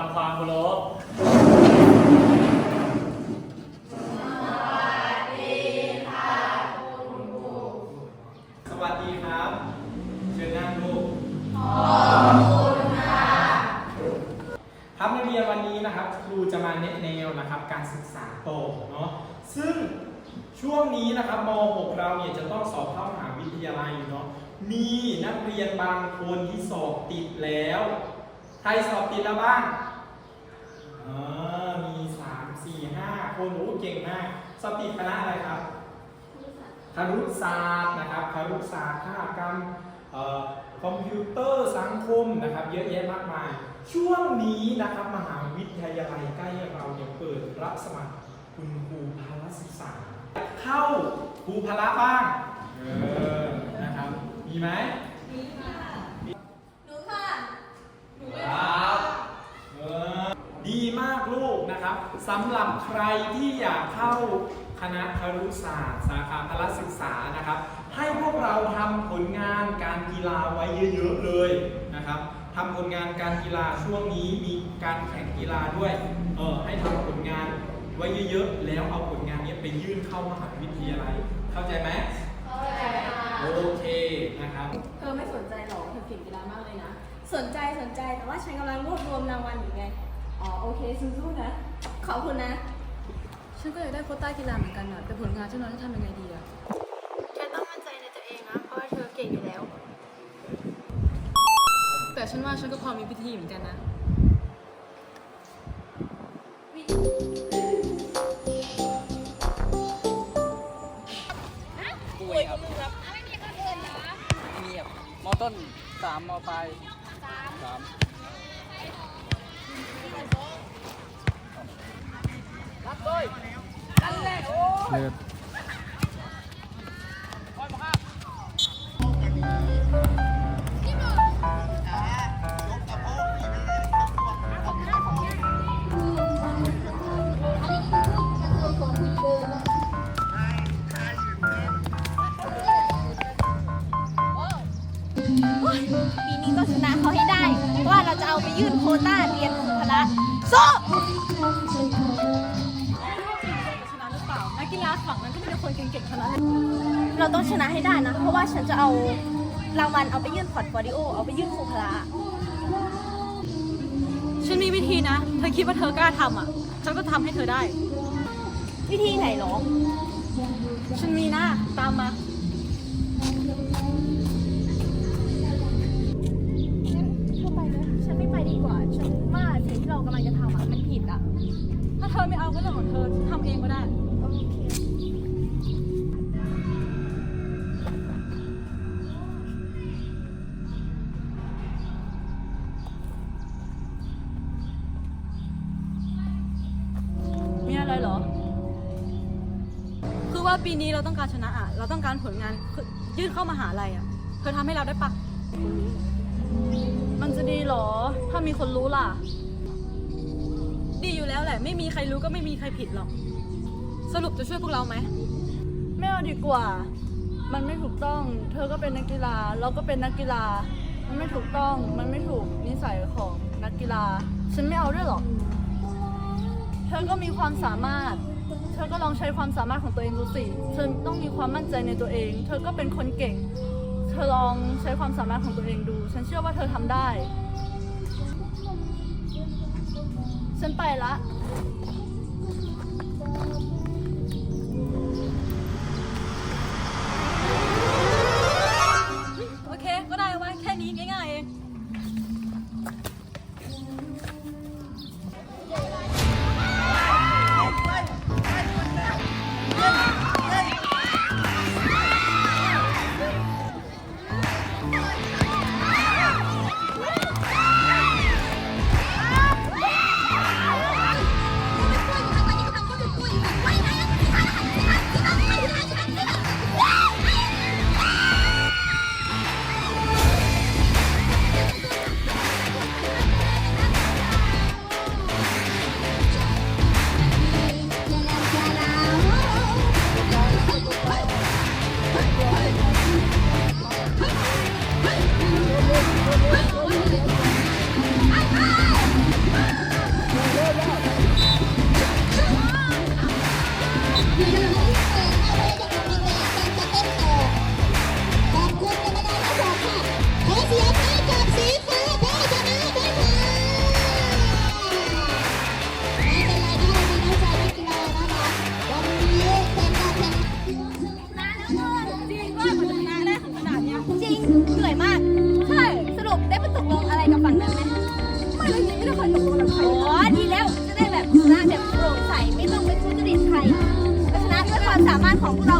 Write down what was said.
สวัสดีครับ เชิญนั่งลูกครับนักเรียนวันนี้นะครับ ครูจะมาแนะแนวนะครับการศึกษาโตเนาะซึ่งช่วงนี้นะครับม .6 เราเนี่ยจะต้องสอบเข้ามหาวิทยาลัยเนาะมีนักเรียนบางคนที่สอบติดแล้ว ใครสอบติดแล้วบ้างอ่ามี 3 4 5คนโอ้เก่งมาก สติคณะอะไรครับคารุศาสตร์นะครับคารุศาสตร์คหกรรมคอมพิวเตอร์สังคมนะครับ เยอะแยะมากมาย ช่วงนี้นะครับมหาวิทยาลัยใกล้เราเนี่ยเปิดรับสมัครคุณครูพละศึกษาเข้าครูพละบ้างเออนะครับมีไหมหนูค่ะ ครับเออดีมากลูกนะครับ สำหรับใครที่อยากเข้าคณะครุศาสตร์ สาขาพละศึกษานะครับ ให้พวกเราทำผลงานการกีฬาไว้เยอะๆเลยนะครับทำผลงานการกีฬาช่วงนี้มีการแข่งกีฬาด้วยเออให้ทำผลงานไว้เยอะๆแล้วเอาผลงานนี้ไปยื่นเข้ามหาวิทยาลัยเข้าใจไหมเข้าใจค่ะโอเคนะครับเธอไม่สนใจหรอเธอเก่งกีฬามากเลยนะ สนใจสนใจแต่ว่าฉันกำลังรวบรวมรางวัลอยู่ไงอ๋อโอเคสู้ๆนะ ขอบคุณนะ ฉันก็อยากได้โควต้ากีฬาเหมือนกันอะแต่ผลงานฉันน้อยจะทำยังไงดีอะเธอต้องมั่นใจในตัวเองนะ เพราะว่าเธอเก่งอยู่แล้ว แต่ฉันว่าฉันก็พอมีพิธีเหมือนกันนะป่วยครับมีครับมอต้นสามมอปลายสาม ปีนี้ก็ชนะเขาให้ได้ เพราะว่าเราจะเอาไปยื่นโควต้าเรียนครูพละสู้ ฝั่งนั้นก็มีแต่คนเก่งๆทั้งนั้นเลยเราต้องชนะให้ได้นะ เพราะว่าฉันจะเอารางวัลเอาไปยื่นพอร์ตโฟลิโอ เอาไปยื่นครูพละฉันมีวิธีนะ เธอคิดว่าเธอกล้าทำอะฉันก็ทำให้เธอได้ วิธีไหนหรอ ฉันมีนะ ตามมา ว่าปีนี้เราต้องการชนะอะ เราต้องการผลงานยื่นเข้ามาหาลัยอะ เธอทำให้เราได้ปะมันจะดีเหรอ ถ้ามีคนรู้ล่ะ ดีอยู่แล้วแหละ ไม่มีใครรู้ก็ไม่มีใครผิดหรอก สรุปจะช่วยพวกเราไหม ไม่เอาดีกว่า มันไม่ถูกต้อง เธอก็เป็นนักกีฬา เราก็เป็นนักกีฬา มันไม่ถูกต้อง มันไม่ถูกนิสัยของนักกีฬา ฉันไม่เอาด้วยหรอก เธอก็มีความสามารถ ธอก็ลองใช้ความสามารถของตัวเองดูสิ เธอต้องมีความมั่นใจในตัวเอง เธอก็เป็นคนเก่ง เธอลองใช้ความสามารถของตัวเองดู ฉันเชื่อว่าเธอทำได้ ฉันไปละ ของพวกเราเอง